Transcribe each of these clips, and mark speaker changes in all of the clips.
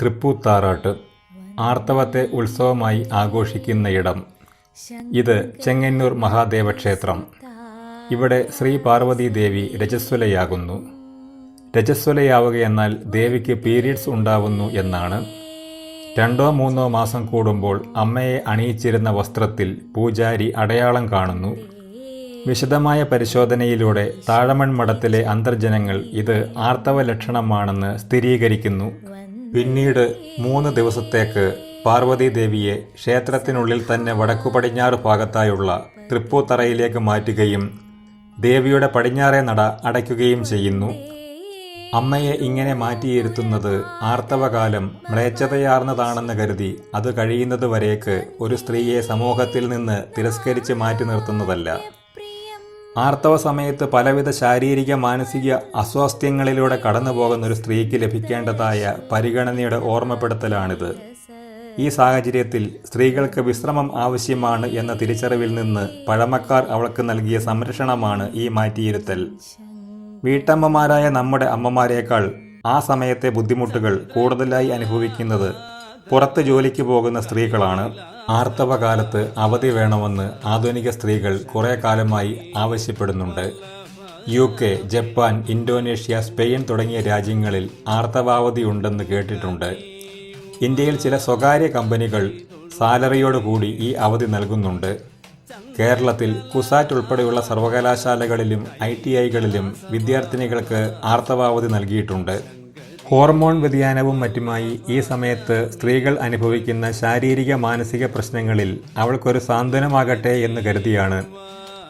Speaker 1: തൃപ്പൂത്താറാട്ട് ആർത്തവത്തെ ഉത്സവമായി ആഘോഷിക്കുന്നയിടം. ഇത് ചെങ്ങന്നൂർ മഹാദേവക്ഷേത്രം. ഇവിടെ ശ്രീ പാർവതി ദേവി രജസ്വലയാകുന്നു. രജസ്വലയാവുകയെന്നാൽ ദേവിക്ക് പീരീഡ്സ് ഉണ്ടാവുന്നു എന്നാണ്. രണ്ടോ മൂന്നോ മാസം കൂടുമ്പോൾ അമ്മയെ അണിയിച്ചിരുന്ന വസ്ത്രത്തിൽ പൂജാരി അടയാളം കാണുന്നു. വിശദമായ പരിശോധനയിലൂടെ താഴമൺ മഠത്തിലെ അന്തർജനങ്ങൾ ഇത് ആർത്തവ ലക്ഷണമാണെന്ന് സ്ഥിരീകരിക്കുന്നു. പിന്നീട് മൂന്ന് ദിവസത്തേക്ക് പാർവതി ദേവിയെ ക്ഷേത്രത്തിനുള്ളിൽ തന്നെ വടക്കു പടിഞ്ഞാറ് ഭാഗത്തായുള്ള തൃപ്പൂത്തറയിലേക്ക് മാറ്റുകയും ദേവിയുടെ പടിഞ്ഞാറേ നട അടയ്ക്കുകയും ചെയ്യുന്നു. അമ്മയെ ഇങ്ങനെ മാറ്റിയിരുത്തുന്നത് ആർത്തവകാലം മ്ലേച്ഛതയാർന്നതാണെന്ന് കരുതി അത് കഴിയുന്നതുവരേക്ക് ഒരു സ്ത്രീയെ സമൂഹത്തിൽ നിന്ന് തിരസ്കരിച്ച് മാറ്റി നിർത്തുന്നതല്ല. ആർത്തവ സമയത്ത് പലവിധ ശാരീരിക മാനസിക അസ്വാസ്ഥ്യങ്ങളിലൂടെ കടന്നു പോകുന്ന ഒരു സ്ത്രീക്ക് ലഭിക്കേണ്ടതായ പരിഗണനയുടെ ഓർമ്മപ്പെടുത്തലാണിത്. ഈ സാഹചര്യത്തിൽ സ്ത്രീകൾക്ക് വിശ്രമം ആവശ്യമാണ് എന്ന തിരിച്ചറിവിൽ നിന്ന് പഴമക്കാർ അവൾക്ക് നൽകിയ സംരക്ഷണമാണ് ഈ മാറ്റിയിരുത്തൽ. വീട്ടമ്മമാരായ നമ്മുടെ അമ്മമാരേക്കാൾ ആ സമയത്തെ ബുദ്ധിമുട്ടുകൾ കൂടുതലായി അനുഭവിക്കുന്നത് പുറത്ത് ജോലിക്ക് പോകുന്ന സ്ത്രീകളാണ്. ആർത്തവകാലത്ത് അവധി വേണമെന്ന് ആധുനിക സ്ത്രീകൾ കുറേ കാലമായി ആവശ്യപ്പെടുന്നുണ്ട്. U K Japan Indonesia Spain തുടങ്ങിയ രാജ്യങ്ങളിൽ ആർത്തവാവധി ഉണ്ടെന്ന് കേട്ടിട്ടുണ്ട്. ഇന്ത്യയിൽ ചില സ്വകാര്യ കമ്പനികൾ സാലറിയോടുകൂടി ഈ അവധി നൽകുന്നുണ്ട്. കേരളത്തിൽ കുസാറ്റ് ഉൾപ്പെടെയുള്ള സർവകലാശാലകളിലും ഐ ടി ഐകളിലും വിദ്യാർത്ഥിനികൾക്ക് ആർത്തവാവധി നൽകിയിട്ടുണ്ട്. ഹോർമോൺ വ്യതിയാനവും മറ്റുമായി ഈ സമയത്ത് സ്ത്രീകൾ അനുഭവിക്കുന്ന ശാരീരിക മാനസിക പ്രശ്നങ്ങളിൽ അവൾക്കൊരു സാന്ത്വനമാകട്ടെ എന്ന് കരുതിയാണ്.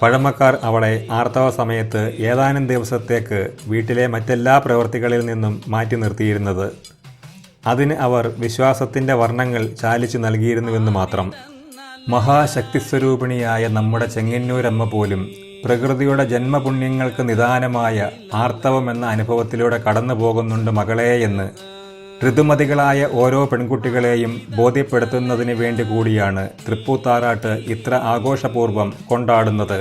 Speaker 1: പഴമക്കാർ അവളെ ആർത്തവ സമയത്ത് ഏതാനും ദിവസത്തേക്ക് വീട്ടിലെ മറ്റെല്ലാ പ്രവൃത്തികളിൽ നിന്നും മാറ്റി നിർത്തിയിരുന്നത്. അതിന് അവർ വിശ്വാസത്തിന്റെ വർണങ്ങൾ ചാലിച്ചു നൽകിയിരുന്നുവെന്ന് മാത്രം. മഹാശക്തിസ്വരൂപിണിയായ നമ്മുടെ ചെങ്ങന്നൂരമ്മ പോലും പ്രകൃതിയുടെ ജന്മപുണ്യങ്ങൾക്ക് നിദാനമായ ആർത്തവം എന്ന അനുഭവത്തിലൂടെ കടന്നു പോകുന്നുണ്ട് മകളെ എന്ന് ഋതുമതികളായ ഓരോ പെൺകുട്ടികളെയും ബോധ്യപ്പെടുത്തുന്നതിന് വേണ്ടി കൂടിയാണ് തൃപ്പൂത്താറാട്ട് ഇത്ര ആഘോഷപൂർവം കൊണ്ടാടുന്നത്.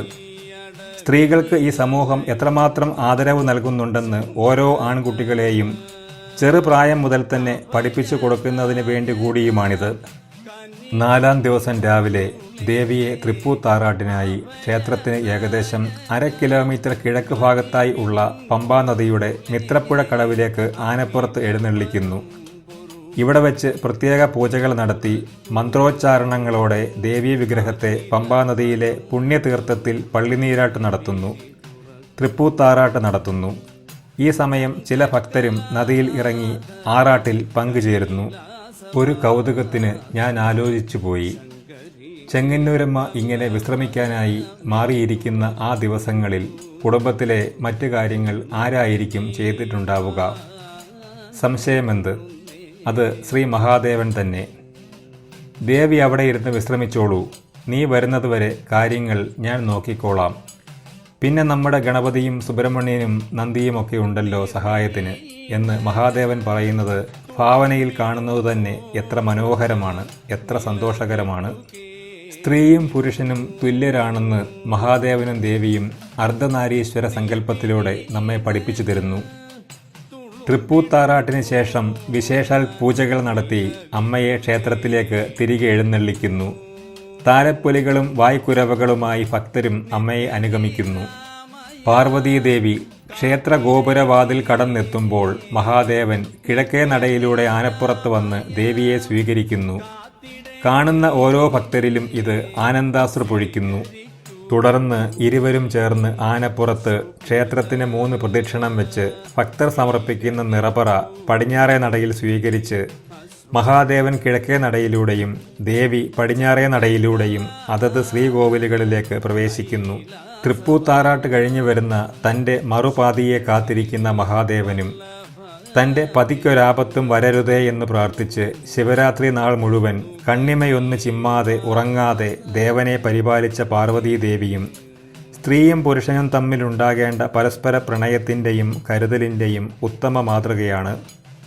Speaker 1: സ്ത്രീകൾക്ക് ഈ സമൂഹം എത്രമാത്രം ആദരവ് നൽകുന്നുണ്ടെന്ന് ഓരോ ആൺകുട്ടികളെയും ചെറുപ്രായം മുതൽ തന്നെ പഠിപ്പിച്ചു കൊടുക്കുന്നതിന് വേണ്ടി കൂടിയുമാണിത്. നാലാം ദിവസം രാവിലെ ദേവിയെ തൃപ്പൂത്താറാട്ടിനായി ക്ഷേത്രത്തിന് ഏകദേശം അര കിലോമീറ്റർ കിഴക്ക് ഭാഗത്തായി ഉള്ള പമ്പാ നദിയുടെ മിത്രപ്പുഴ കടവിലേക്ക് ആനപ്പുറത്ത് എഴുന്നള്ളിക്കുന്നു. ഇവിടെ വെച്ച് പ്രത്യേക പൂജകൾ നടത്തി മന്ത്രോച്ചാരണങ്ങളോടെ ദേവീ വിഗ്രഹത്തെ പമ്പാ നദിയിലെ പുണ്യതീർത്ഥത്തിൽ പള്ളിനീരാട്ട് നടത്തുന്നു. തൃപ്പൂത്താറാട്ട് നടത്തുന്നു. ഈ സമയം ചില ഭക്തരും നദിയിൽ ഇറങ്ങി ആറാട്ടിൽ പങ്കുചേരുന്നു. ഒരു കൗതുകത്തിന് ഞാൻ ആലോചിച്ചു പോയി. ചെങ്ങന്നൂരമ്മ ഇങ്ങനെ വിശ്രമിക്കാനായി മാറിയിരിക്കുന്ന ആ ദിവസങ്ങളിൽ കുടുംബത്തിലെ മറ്റു കാര്യങ്ങൾ ആരായിരിക്കും ചെയ്തിട്ടുണ്ടാവുക? സംശയമെന്ത്? അത് ശ്രീ മഹാദേവൻ തന്നെ. ദേവി അവിടെ ഇരുന്ന് വിശ്രമിച്ചോളൂ. നീ വരുന്നതുവരെ കാര്യങ്ങൾ ഞാൻ നോക്കിക്കോളാം. പിന്നെ നമ്മുടെ ഗണപതിയും സുബ്രഹ്മണ്യനും നന്ദിയുമൊക്കെ ഉണ്ടല്ലോ സഹായത്തിന് എന്ന് മഹാദേവൻ പറയുന്നത് ഭാവനയിൽ കാണുന്നത് തന്നെ എത്ര മനോഹരമാണ് എത്ര സന്തോഷകരമാണ്. സ്ത്രീയും പുരുഷനും തുല്യരാണെന്ന് മഹാദേവനും ദേവിയും അർദ്ധനാരീശ്വര സങ്കല്പത്തിലൂടെ നമ്മെ പഠിപ്പിച്ചു തരുന്നു. തൃപ്പൂത്താറാട്ടിന് ശേഷം വിശേഷാൽ പൂജകൾ നടത്തി അമ്മയെ ക്ഷേത്രത്തിലേക്ക് തിരികെ എഴുന്നള്ളിക്കുന്നു. താരപ്പൊലികളും വായ്ക്കുരവകളുമായി ഭക്തരും അമ്മയെ അനുഗമിക്കുന്നു. പാർവതീദേവി ക്ഷേത്ര ഗോപുരവാതിൽ കടന്നെത്തുമ്പോൾ മഹാദേവൻ കിഴക്കേ നടയിലൂടെ ആനപ്പുറത്ത് വന്ന് ദേവിയെ സ്വീകരിക്കുന്നു. കാണുന്ന ഓരോ ഭക്തരിലും ഇത് ആനന്ദാശ്രു പൊഴിക്കുന്നു. തുടർന്ന് ഇരുവരും ചേർന്ന് ആനപ്പുറത്ത് ക്ഷേത്രത്തിന് മൂന്ന് പ്രദക്ഷിണം വെച്ച് ഭക്തർ സമർപ്പിക്കുന്ന നിറപറ പടിഞ്ഞാറേ നടയിൽ സ്വീകരിച്ച് മഹാദേവൻ കിഴക്കേ നടയിലൂടെയും ദേവി പടിഞ്ഞാറേ നടയിലൂടെയും അതത് ശ്രീകോവിലുകളിലേക്ക് പ്രവേശിക്കുന്നു. തൃപ്പൂത്താറാട്ട് കഴിഞ്ഞു വരുന്ന തന്റെ മറുപാതിയെ കാത്തിരിക്കുന്ന മഹാദേവനും തന്റെ പതിക്കൊരാപത്തും വരരുതേ എന്ന് പ്രാർത്ഥിച്ച് ശിവരാത്രി നാൾ മുഴുവൻ കണ്ണിമയൊന്ന് ചിമ്മാതെ ഉറങ്ങാതെ ദേവനെ പരിപാലിച്ച പാർവതീദേവിയും സ്ത്രീയും പുരുഷനും തമ്മിലുണ്ടാകേണ്ട പരസ്പര പ്രണയത്തിന്റെയും കരുതലിന്റെയും ഉത്തമ മാതൃകയാണ്.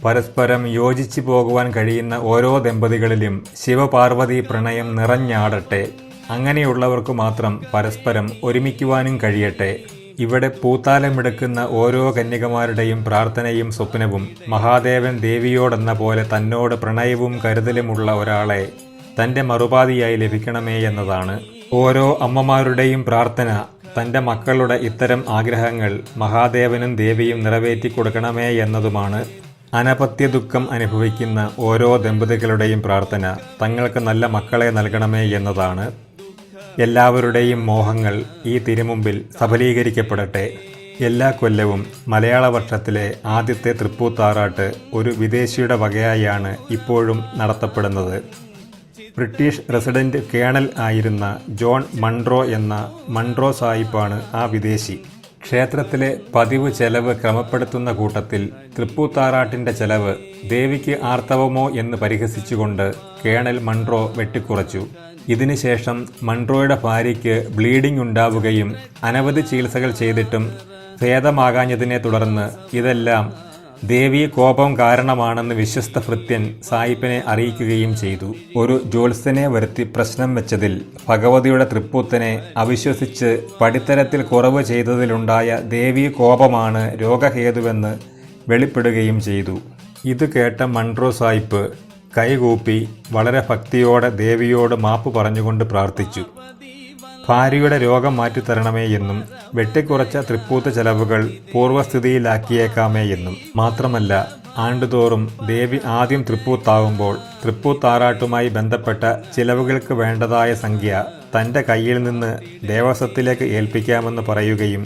Speaker 1: പരസ്പരം യോജിച്ചു പോകുവാൻ കഴിയുന്ന ഓരോ ദമ്പതികളിലും ശിവപാർവതി പ്രണയം നിറഞ്ഞാടട്ടെ. അങ്ങനെയുള്ളവർക്ക് മാത്രം പരസ്പരം ഒരുമിക്കുവാനും കഴിയട്ടെ. ഇവിടെ പൂത്താലമെടുക്കുന്ന ഓരോ കന്യകമാരുടെയും പ്രാർത്ഥനയും സ്വപ്നവും മഹാദേവൻ ദേവിയോടെന്ന പോലെ തന്നോട് പ്രണയവും കരുതലുമുള്ള ഒരാളെ തന്റെ മറുപാതിയായി ലഭിക്കണമേ എന്നതാണ്. ഓരോ അമ്മമാരുടെയും പ്രാർത്ഥന തന്റെ മക്കളുടെ ഇത്തരം ആഗ്രഹങ്ങൾ മഹാദേവനും ദേവിയും നിറവേറ്റി കൊടുക്കണമേ എന്നതുമാണ് അനപത്യ ദുഃഖം അനുഭവിക്കുന്ന ഓരോ ദമ്പതികളുടെയും പ്രാർത്ഥന തങ്ങൾക്ക് നല്ല മക്കളെ നൽകണമേ എന്നതാണ്. എല്ലാവരുടെയും മോഹങ്ങൾ ഈ തിരുമുമ്പിൽ സഫലീകരിക്കപ്പെടട്ടെ. എല്ലാ കൊല്ലവും മലയാള വർഷത്തിലെ ആദ്യത്തെ തൃപ്പൂത്താറാട്ട് ഒരു വിദേശിയുടെ വകയായാണ് ഇപ്പോഴും നടത്തപ്പെടുന്നത്. ബ്രിട്ടീഷ് റെസിഡന്റ് കേണൽ ആയിരുന്ന ജോൺ മൺട്രോ എന്ന മൺട്രോ സാഹിബാണ് ആ വിദേശി. ക്ഷേത്രത്തിലെ പതിവ് ചെലവ് ക്രമപ്പെടുത്തുന്ന കൂട്ടത്തിൽ തൃപ്പൂത്താറാട്ടിന്റെ ചെലവ് ദേവിക്ക് ആർത്തവമോ എന്ന് പരിഹസിച്ചുകൊണ്ട് കേണൽ മൺട്രോ വെട്ടിക്കുറച്ചു. ഇതിനുശേഷം മൺട്രോയുടെ ഭാര്യയ്ക്ക് ബ്ലീഡിംഗ് ഉണ്ടാവുകയും അനവധി ചികിത്സകൾ ചെയ്തിട്ടും ഭേദമാകാഞ്ഞതിനെ തുടർന്ന് ഇതെല്ലാം ദേവീ കോപം കാരണമാണെന്ന് വിശ്വസ്ത ഭൃത്യൻ സായിപ്പിനെ അറിയിക്കുകയും ചെയ്തു. ഒരു ജ്യോത്സ്യനെ വരുത്തി പ്രശ്നം വെച്ചതിൽ ഭഗവതിയുടെ തൃപ്പൂത്തനെ അവിശ്വസിച്ച് പടിത്തരത്തിൽ കുറവ് ചെയ്തതിലുണ്ടായ ദേവി കോപമാണ് രോഗഹേതുവെന്ന് വെളിപ്പെടുകയും ചെയ്തു. ഇത് കേട്ട മൺട്രോ സായിപ്പ് കൈകൂപ്പി വളരെ ഭക്തിയോടെ ദേവിയോട് മാപ്പ് പറഞ്ഞുകൊണ്ട് പ്രാർത്ഥിച്ചു. ഭാര്യയുടെ രോഗം മാറ്റിത്തരണമേ എന്നും വെട്ടിക്കുറച്ച തൃപ്പൂത്ത ചെലവുകൾ പൂർവസ്ഥിതിയിലാക്കിയേക്കാമേ എന്നും മാത്രമല്ല ആണ്ടുതോറും ദേവി ആദ്യം തൃപ്പൂത്താവുമ്പോൾ തൃപ്പൂത്താറാട്ടുമായി ബന്ധപ്പെട്ട ചിലവുകൾക്ക് വേണ്ടതായ സംഖ്യ തന്റെ കയ്യിൽ നിന്ന് ദേവസ്വത്തിലേക്ക് ഏൽപ്പിക്കാമെന്ന് പറയുകയും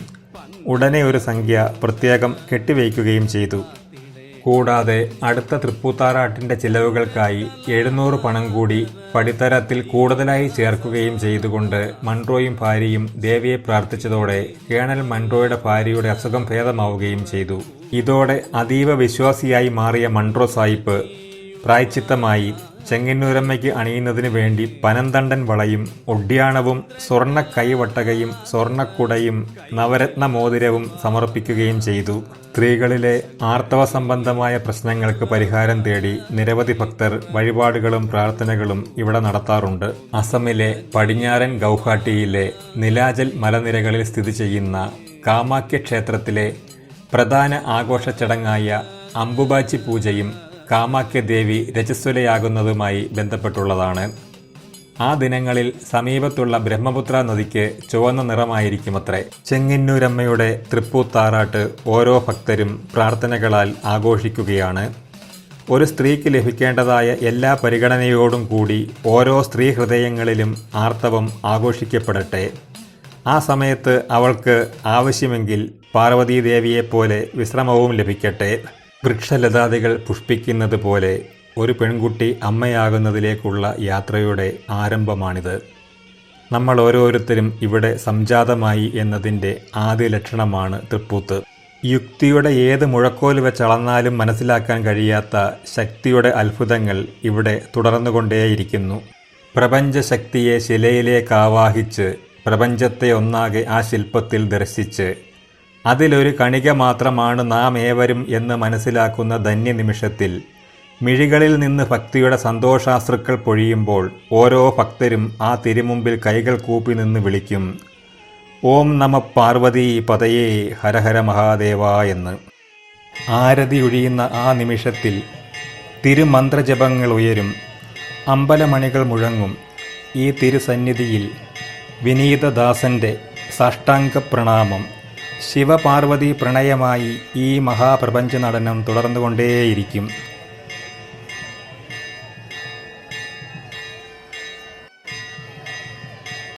Speaker 1: ഉടനെ ഒരു സംഖ്യ പ്രത്യേകം കെട്ടിവയ്ക്കുകയും ചെയ്തു. കൂടാതെ അടുത്ത തൃപ്പൂത്താറാട്ടിന്റെ ചിലവുകൾക്കായി എഴുന്നൂറ് പണം കൂടി പടിത്തരത്തിൽ കൂടുതലായി ചേർക്കുകയും ചെയ്തുകൊണ്ട് മൺട്രോയും ഭാര്യയും ദേവിയെ പ്രാർത്ഥിച്ചതോടെ കേണൽ മൺട്രോയുടെ ഭാര്യയുടെ അസുഖം ഭേദമാവുകയും ചെയ്തു. ഇതോടെ അതീവ വിശ്വാസിയായി മാറിയ മൺട്രോ സായിപ്പ് പ്രായച്ചിത്തമായി ചെങ്ങന്നൂരമ്മയ്ക്ക് അണിയുന്നതിന് വേണ്ടി പനന്തണ്ടൻ വളയും ഒഡ്യാണവും സ്വർണ കൈവട്ടകയും സ്വർണക്കുടയും നവരത്ന മോതിരവും സമർപ്പിക്കുകയും ചെയ്തു. സ്ത്രീകളിലെ ആർത്തവ സംബന്ധമായ പ്രശ്നങ്ങൾക്ക് പരിഹാരം തേടി നിരവധി ഭക്തർ വഴിപാടുകളും പ്രാർത്ഥനകളും ഇവിടെ നടത്താറുണ്ട്. അസമിലെ പടിഞ്ഞാറൻ ഗൗഹാട്ടിയിലെ നിലാജൽ മലനിരകളിൽ സ്ഥിതി ചെയ്യുന്ന കാമാക്യ ക്ഷേത്രത്തിലെ പ്രധാന ആഘോഷ ചടങ്ങായ അമ്പുബാച്ചി പൂജയും കാമാക്യ ദേവി രജസ്വലയാകുന്നതുമായി ബന്ധപ്പെട്ടുള്ളതാണ്. ആ ദിനങ്ങളിൽ സമീപത്തുള്ള ബ്രഹ്മപുത്ര നദിക്ക് ചുവന്ന നിറമായിരിക്കുമത്രേ. ചെങ്ങന്നൂരമ്മയുടെ തൃപ്പൂത്താറാട്ട് ഓരോ ഭക്തരും പ്രാർത്ഥനകളാൽ ആഘോഷിക്കുകയാണ്. ഒരു സ്ത്രീക്ക് ലഭിക്കേണ്ടതായ എല്ലാ പരിഗണനയോടും കൂടി ഓരോ സ്ത്രീ ഹൃദയങ്ങളിലും ആർത്തവം ആഘോഷിക്കപ്പെടട്ടെ. ആ സമയത്ത് അവൾക്ക് ആവശ്യമെങ്കിൽ പാർവതീദേവിയെപ്പോലെ വിശ്രമവും ലഭിക്കട്ടെ. വൃക്ഷലതാദികൾ പുഷ്പിക്കുന്നത് പോലെ ഒരു പെൺകുട്ടി അമ്മയാകുന്നതിലേക്കുള്ള യാത്രയുടെ ആരംഭമാണിത്. നമ്മൾ ഓരോരുത്തരും ഇവിടെ സംജാതമായി എന്നതിന്റെ ആദ്യ ലക്ഷണമാണ് തൃപ്പൂത്ത്. യുക്തിയുടെ ഏത് മുഴക്കോൽ വെച്ചളന്നാലും മനസ്സിലാക്കാൻ കഴിയാത്ത ശക്തിയുടെ അത്ഭുതങ്ങൾ ഇവിടെ തുടർന്നുകൊണ്ടേയിരിക്കുന്നു. പ്രപഞ്ചശക്തിയെ ശിലയിലേക്ക് ആവാഹിച്ച് പ്രപഞ്ചത്തെ ഒന്നാകെ ആ ശില്പത്തിൽ ദർശിച്ച് അതിലൊരു കണിക മാത്രമാണ് നാം ഏവരും എന്ന് മനസ്സിലാക്കുന്ന ധന്യനിമിഷത്തിൽ. മിഴികളിൽ നിന്ന് ഭക്തിയുടെ സന്തോഷാശ്രുക്കൾ പൊഴിയുമ്പോൾ ഓരോ ഭക്തരും ആ തിരുമുമ്പിൽ കൈകൾ കൂപ്പി നിന്ന് വിളിക്കും. ഓം നമ പാർവതി പതയേ ഹരഹര മഹാദേവ എന്ന്. ആരതി ഒഴിയുന്ന ആ നിമിഷത്തിൽ തിരുമന്ത്രജപങ്ങൾ ഉയരും. അമ്പലമണികൾ മുഴങ്ങും. ഈ തിരുസന്നിധിയിൽ വിനീതദാസന്റെ സാഷ്ടാംഗ പ്രണാമം ശിവപാർവതി പ്രണയമായി ഈ മഹാപ്രപഞ്ച നടനം തുടർന്നുകൊണ്ടേയിരിക്കും.